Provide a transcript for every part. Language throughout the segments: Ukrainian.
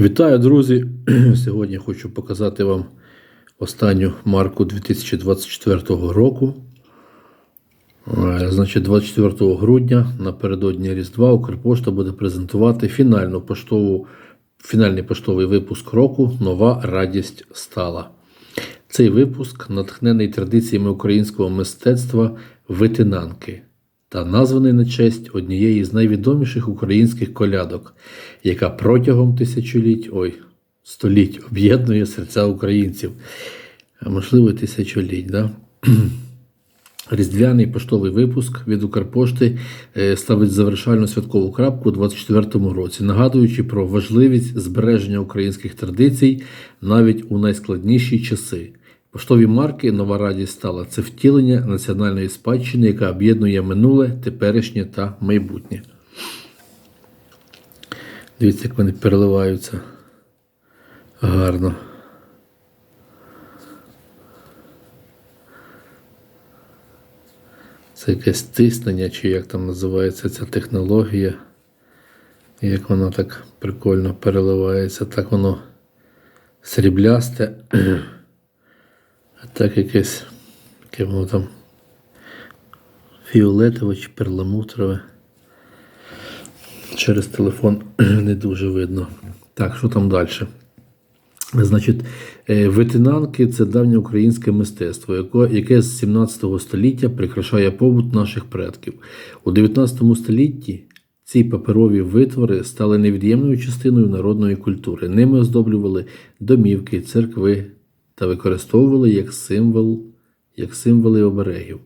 Вітаю, друзі! Сьогодні хочу показати вам останню марку 2024 року. Е, Значить, 24 грудня напередодні Різдва Укрпошта буде презентувати фінальну поштову, фінальний поштовий випуск року Нова радість стала. Цей випуск натхнений традиціями українського мистецтва витинанки та названий на честь однієї з найвідоміших українських колядок, яка протягом тисячоліть, ой, століть об'єднує серця українців, можливо, тисячоліть. Да? Різдвяний поштовий випуск від Укрпошти е, ставить завершальну святкову крапку у 2024 році, нагадуючи про важливість збереження українських традицій навіть у найскладніші часи. Поштові марки Нова радість стала це втілення національної спадщини, яка об'єднує минуле, теперішнє та майбутнє. Дивіться, як вони переливаються гарно. Це якесь тиснення, чи як там називається ця технологія. Як воно так прикольно переливається, так воно сріблясте, так якесь, яке воно там фіолетове чи перламутрове. Через телефон не дуже видно. Так, що там далі? Значить, е, витинанки це давнє українське мистецтво, яке, з 17 століття прикрашає побут наших предків. У 19 столітті ці паперові витвори стали невід'ємною частиною народної культури. Ними оздоблювали домівки, церкви та використовували як символ, як символи оберегів.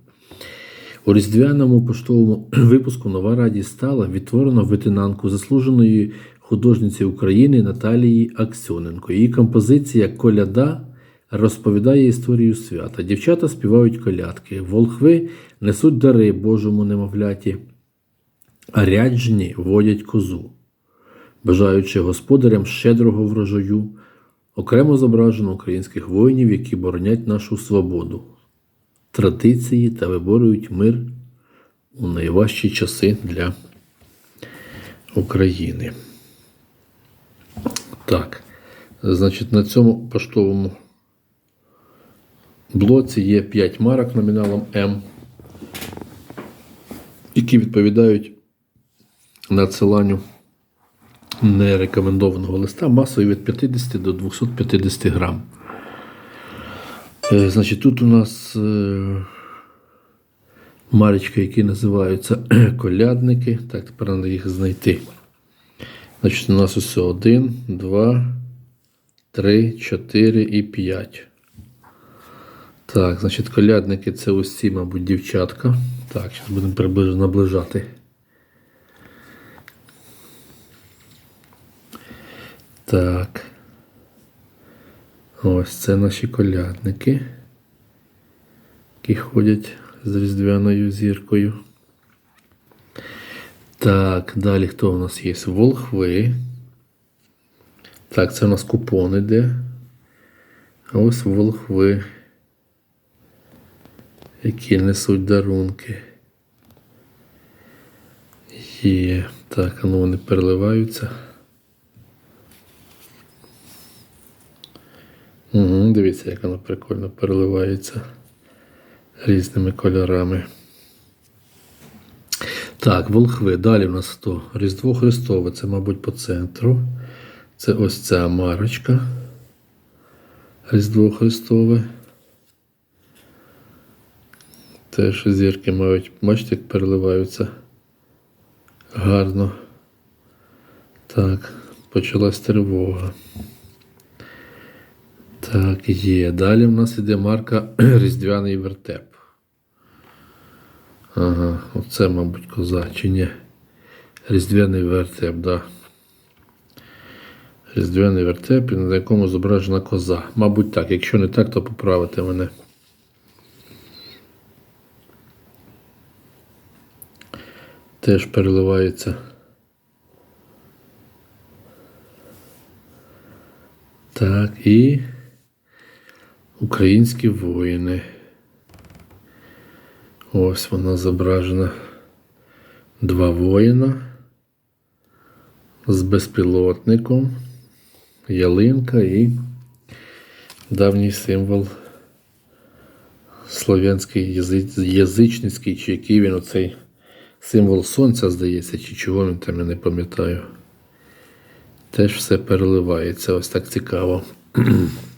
У різдвяному поштовому випуску Нова радість стала відтворена витинанку заслуженої художниці України Наталії Аксьоненко. Її композиція Коляда розповідає історію свята. Дівчата співають колядки, волхви несуть дари Божому немовляті, а ряджені водять козу, бажаючи господарям щедрого врожаю, окремо зображено українських воїнів, які боронять нашу свободу традиції та виборюють мир у найважчі часи для України. Так, значить, на цьому поштовому блоці є 5 марок номіналом М, які відповідають надсиланню нерекомендованого листа масою від 50 до 250 грам. Е, Значить, тут у нас е, марочки, які називаються колядники. Так, тепер треба їх знайти. Значить, у нас ось 1, 2, 3, 4 і 5. Так, значить, колядники це ось ці, мабуть, дівчатка. Так, зараз будемо приближ... наближати. Так. Ось це наші колядники, які ходять з різдвяною зіркою. Так, далі хто у нас є? Волхви. Так, це у нас купон іде. А ось волхви, які несуть дарунки. Є. Так, ну вони переливаються. Дивіться, як воно прикольно переливається різними кольорами. Так, волхви. Далі у нас хто? Різдво Христове. Це, мабуть, по центру. Це ось ця марочка. Різдво Христове. Теж зірки мають, бачите, як переливаються гарно. Так, почалась тривога. Так, є. Далі в нас іде марка Різдвяний вертеп. Ага, оце, мабуть, коза, чи ні? Різдвяний вертеп, да. Різдвяний вертеп, на якому зображена коза. Мабуть, так. Якщо не так, то поправите мене. Теж переливається. Так, і українські воїни. Ось вона зображена. Два воїна з безпілотником. ялинка і давній символ слов'янський язи- язичницький, чи який він оцей символ сонця, здається, чи чого він там, я не пам'ятаю. Теж все переливається, ось так цікаво.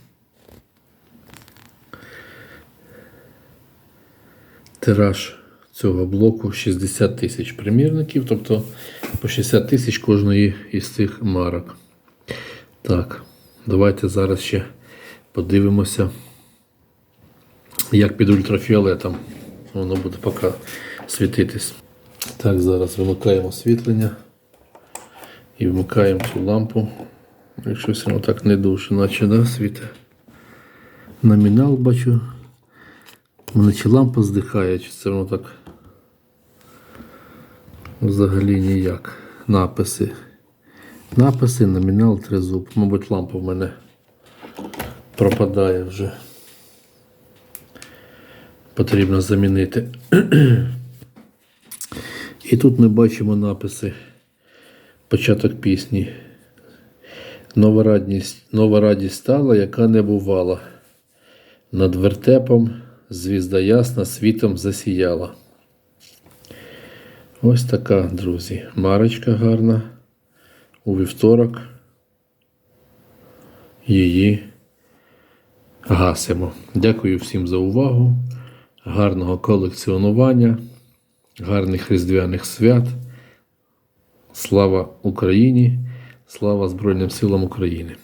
Тираж цього блоку 60 тисяч примірників, тобто по 60 тисяч кожної із цих марок. Так, давайте зараз ще подивимося, як під ультрафіолетом воно буде поки світитись. Так, зараз вимикаємо освітлення і вмикаємо цю лампу. Якщо все так не дуже, наче да, світе. Номінал бачу. Мене чи лампа здихає, чи це воно так взагалі ніяк. Написи. Написи, номінал, тризуб. Мабуть, лампа в мене пропадає вже. Потрібно замінити. І тут ми бачимо написи. Початок пісні. Нова радість, нова радість стала, яка не бувала. Над вертепом звізда ясна світом засіяла. Ось така, друзі, марочка гарна. У вівторок її гасимо. Дякую всім за увагу. Гарного колекціонування, гарних різдвяних свят. Слава Україні! Слава Збройним силам України!